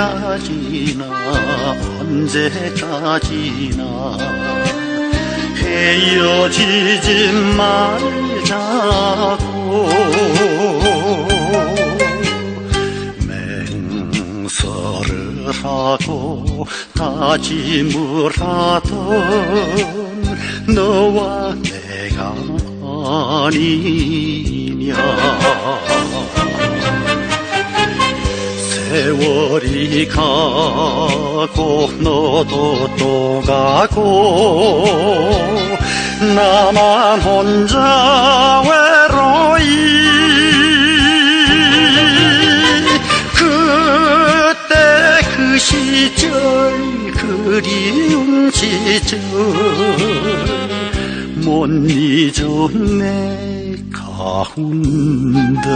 언제까지나 언제까지나 헤어지지 말자고 맹설을 하고 다짐을 하던 너와 내가 아니냐 세월이 가고 너도 또 가고 나만 혼자 외로이 그때 그 시절 그리운 시절 못 잊었네 가운데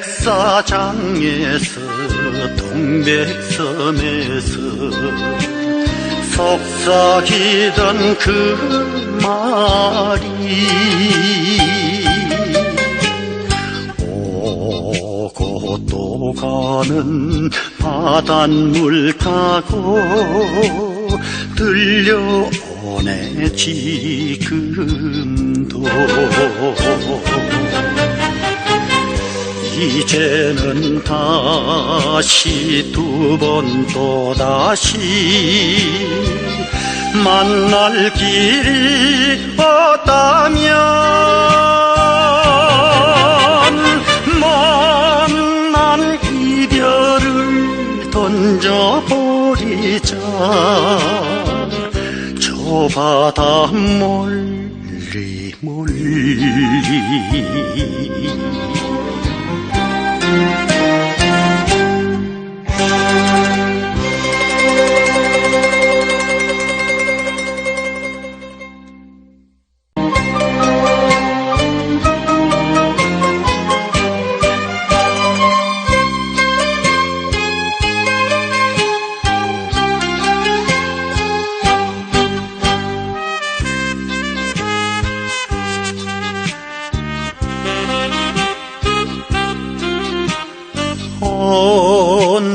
백사장에서 동백섬에서 속삭이던 그 말이 오고 또 가는 바닷물 타고 들려오네 지금도 이제는 다시 두 번 또 다시 만날 길이 없다면 만난 이별을 던져버리자. 저 바다 멀리 멀리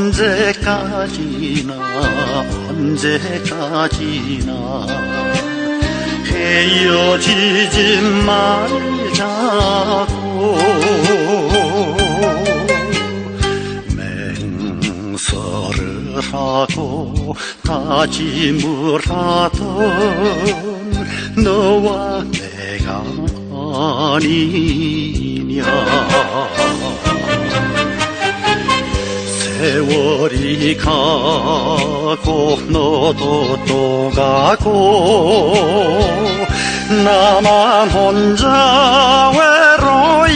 언제까지나 언제까지나 헤어지지 말자고. 맹설을 하고 다짐을 하던 너와 내가 아니냐 세월이 가고 너도 또 가고 나만 혼자 외로이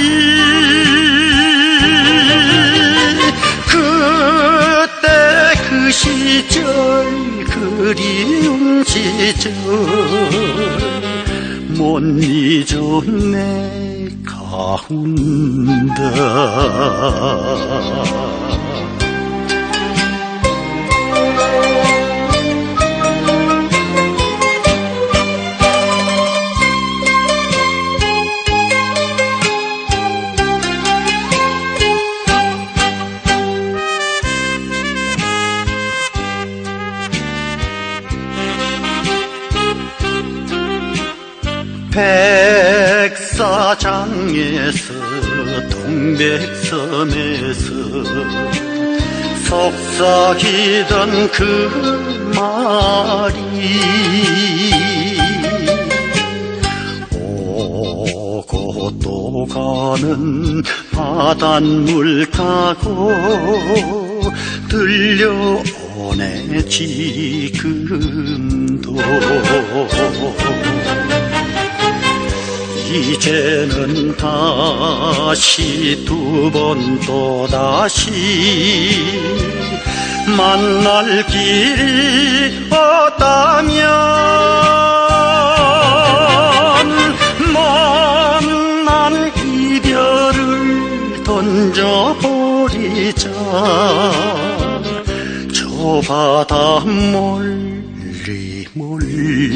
그때 그 시절 그리운 시절 못 잊었네 가운데 백사장에서 동백섬에서 속삭이던 그 말이 오고 또 가는 바닷물 타고 들려오네 지금도 이제는 다시 두 번 또 다시 만날 길이 없다면 만난 이별을 던져버리자. 저 바다 멀리 멀리